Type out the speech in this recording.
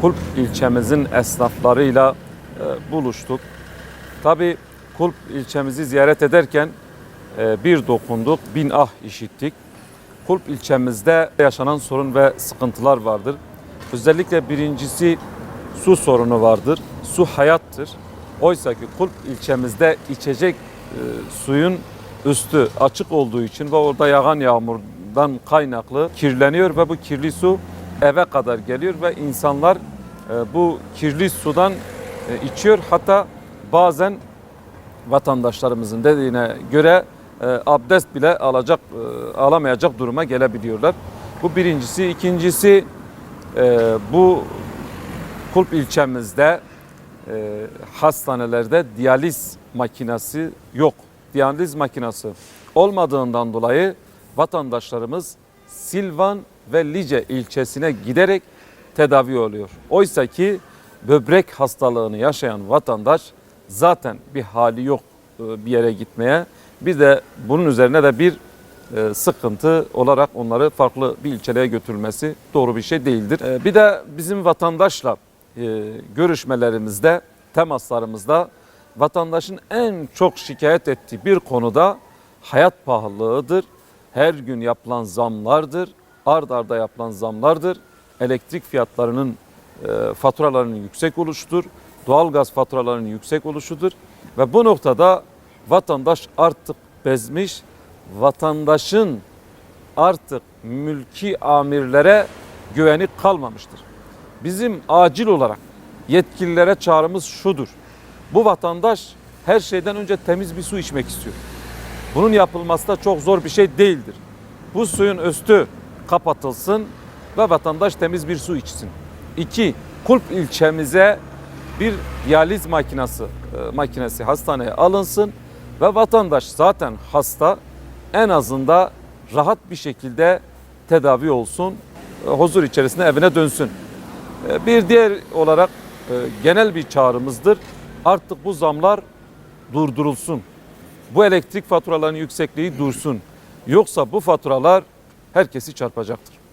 Kulp ilçemizin esnaflarıyla e, buluştuk. Tabii Kulp ilçemizi ziyaret ederken e, bir dokunduk, bin ah işittik. Kulp ilçemizde yaşanan sorun ve sıkıntılar vardır. Özellikle birincisi su sorunu vardır. Su hayattır. Oysa ki Kulp ilçemizde içecek e, suyun üstü açık olduğu için ve orada yağan yağmurdan kaynaklı kirleniyor ve bu kirli su eve kadar geliyor ve insanlar e, bu kirli sudan e, içiyor. Hatta bazen vatandaşlarımızın dediğine göre e, abdest bile alacak alamayacak duruma gelebiliyorlar. Bu birincisi. ikincisi bu Kulp ilçemizde hastanelerde diyaliz makinesi yok. Diyaliz makinesi olmadığından dolayı vatandaşlarımız Silvan ve Lice ilçesine giderek tedavi oluyor. Oysa ki böbrek hastalığını yaşayan vatandaş zaten bir hali yok e, bir yere gitmeye. Bir de bunun üzerine de bir e, sıkıntı olarak onları farklı bir ilçelere götürülmesi doğru bir şey değildir. E, Bir de bizim vatandaşla görüşmelerimizde, temaslarımızda vatandaşın en çok şikayet ettiği bir konuda hayat pahalılığıdır. Her gün yapılan zamlardır. Ard arda yapılan zamlardır. Elektrik fiyatlarının e, faturalarının yüksek oluşudur. Doğalgaz faturalarının yüksek oluşudur. Ve bu noktada vatandaş artık bezmiş. Vatandaşın artık mülki amirlere güveni kalmamıştır. Bizim acil olarak yetkililere çağrımız şudur. Bu vatandaş her şeyden önce temiz bir su içmek istiyor. Bunun yapılması da çok zor bir şey değildir. Bu suyun üstü kapatılsın ve vatandaş temiz bir su içsin. İki, Kulp ilçemize bir diyaliz makinesi, e, makinesi hastaneye alınsın ve vatandaş zaten hasta en azında rahat bir şekilde tedavi olsun, e, huzur içerisinde evine dönsün. E, Bir diğer olarak e, genel bir çağrımızdır. Artık bu zamlar durdurulsun. Bu elektrik faturalarının yüksekliği dursun. Yoksa bu faturalar herkesi çarpacaktır.